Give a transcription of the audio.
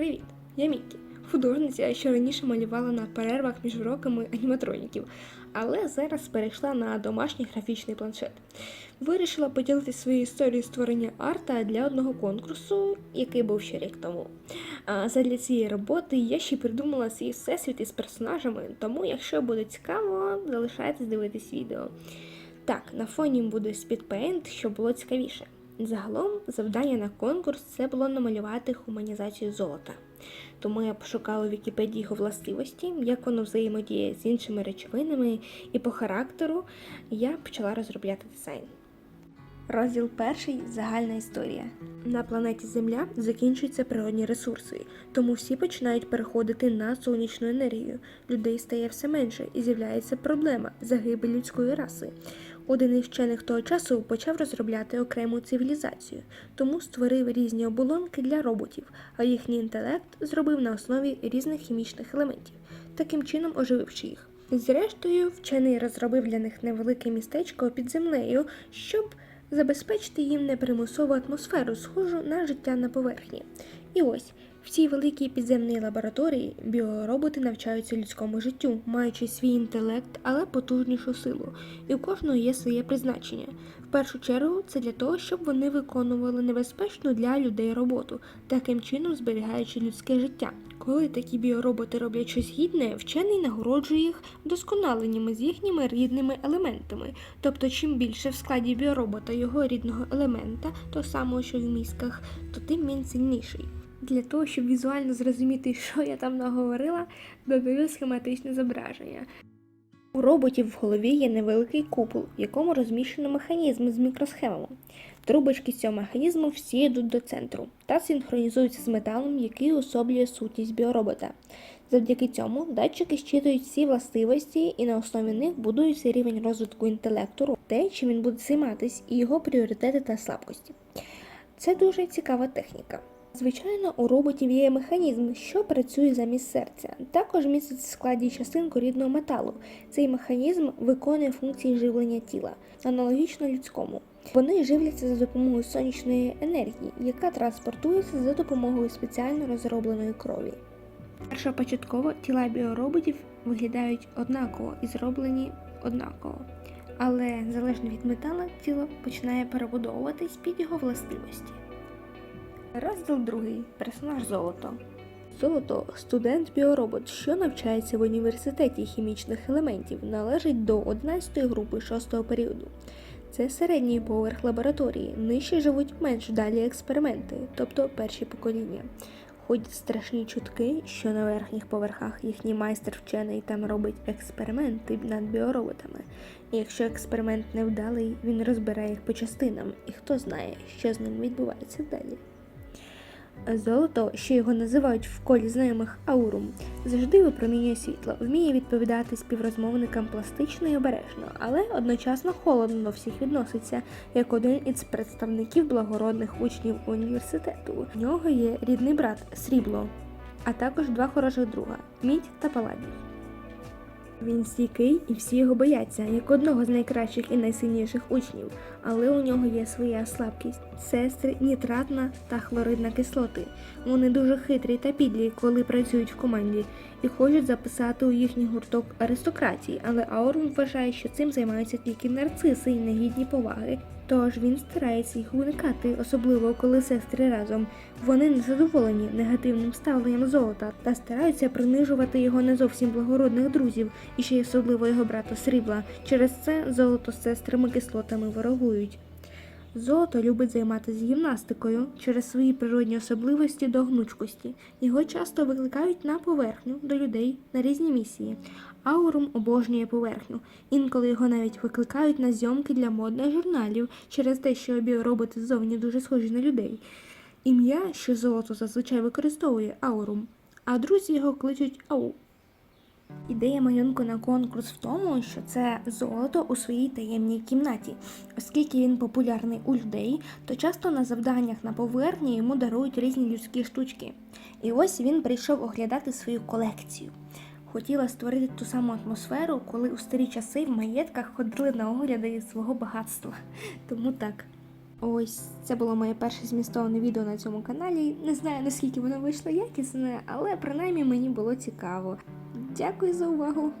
Привіт, я Мікі, художниця, що раніше малювала на перервах між уроками аніматроніків, але зараз перейшла на домашній графічний планшет. Вирішила поділитися своєю історією створення арта для одного конкурсу, який був ще рік тому. А задля цієї роботи я ще придумала свій всесвіт із персонажами, тому, якщо буде цікаво, залишайтесь дивитись відео. Так, на фоні буде спідпейнт, щоб було цікавіше. Загалом завдання на конкурс це було намалювати хуманізацію золота. Тому я пошукала в Вікіпедії його властивості, як воно взаємодіє з іншими речовинами, і по характеру я почала розробляти дизайн. Розділ перший загальна історія. На планеті Земля закінчуються природні ресурси, тому всі починають переходити на сонячну енергію. Людей стає все менше і з'являється проблема загибель людської раси. Один із вчених того часу почав розробляти окрему цивілізацію, тому створив різні оболонки для роботів, а їхній інтелект зробив на основі різних хімічних елементів, таким чином ожививши їх. Зрештою, вчений розробив для них невелике містечко під землею, щоб забезпечити їм непримусову атмосферу, схожу на життя на поверхні. І ось в цій великій підземній лабораторії біороботи навчаються людському життю, маючи свій інтелект, але потужнішу силу. І у кожного є своє призначення. В першу чергу це для того, щоб вони виконували небезпечну для людей роботу, таким чином зберігаючи людське життя. Коли такі біороботи роблять щось гідне, вчений нагороджує їх вдосконаленнями з їхніми рідними елементами. Тобто, чим більше в складі біоробота його рідного елемента, того самого, що в мізках, то тим він сильніший. Для того, щоб візуально зрозуміти, що я там наговорила, додаю схематичне зображення. У роботів в голові є невеликий купол, в якому розміщено механізми з мікросхемами. Трубочки цього механізму всі йдуть до центру та синхронізуються з металом, який особлює сутність біоробота. Завдяки цьому датчики щитують всі властивості і на основі них будується рівень розвитку інтелекту, те, чим він буде займатися, і його пріоритети та слабкості. Це дуже цікава техніка. Звичайно, у роботів є механізм, що працює замість серця. Також містить в складі частинку рідного металу. Цей механізм виконує функції живлення тіла, аналогічно людському. Вони живляться за допомогою сонячної енергії, яка транспортується за допомогою спеціально розробленої крові. Першопочатково тіла біороботів виглядають однаково і зроблені однаково. Але залежно від метала, тіло починає перебудовуватись під його властивості. Розділ другий. Персонаж золото. Золото студент біоробот, що навчається в університеті хімічних елементів, належить до 11 групи 6 періоду. Це середній поверх лабораторії. Нижче живуть менш далі експерименти, тобто перші покоління. Ходять страшні чутки, що на верхніх поверхах їхній майстер вчений там робить експерименти над біороботами. І якщо експеримент невдалий, він розбирає їх по частинам, і хто знає, що з ним відбувається далі. Золото, що його називають в колі знайомих аурум, завжди випромінює світло, вміє відповідати співрозмовникам пластично і обережно, але одночасно холодно до всіх відноситься, як один із представників благородних учнів університету. В нього є рідний брат Срібло, а також два хороших друга Мідь та Паладій. Він стійкий і всі його бояться, як одного з найкращих і найсильніших учнів, але у нього є своя слабкість сестри нітратна та хлоридна кислоти. Вони дуже хитрі та підлі, коли працюють в команді, і хочуть записати у їхній гурток аристократії, але Аурум вважає, що цим займаються тільки нарциси і негідні поваги. Тож він старається їх уникати, особливо коли сестри разом. Вони не задоволені негативним ставленням золота та стараються принижувати його не зовсім благородних друзів і ще й особливо його брата срібла. Через це золото з сестрами кислотами ворогують. Золото любить займатися гімнастикою через свої природні особливості до гнучкості. Його часто викликають на поверхню до людей на різні місії. Аурум обожнює поверхню. Інколи його навіть викликають на зйомки для модних журналів через те, що біороботи ззовні дуже схожі на людей. Ім'я, що золото зазвичай використовує аурум, а друзі його кличуть Ау. Ідея малюнку на конкурс в тому, що це золото у своїй таємній кімнаті. Оскільки він популярний у людей, то часто на завданнях на поверхні йому дарують різні людські штучки. І ось він прийшов оглядати свою колекцію. Хотіла створити ту саму атмосферу, коли у старі часи в маєтках ходили на огляди свого багатства. Тому так. Ось це було моє перше змістовне відео на цьому каналі. Не знаю наскільки воно вийшло якісне, але принаймні мені було цікаво. Дякую за увагу!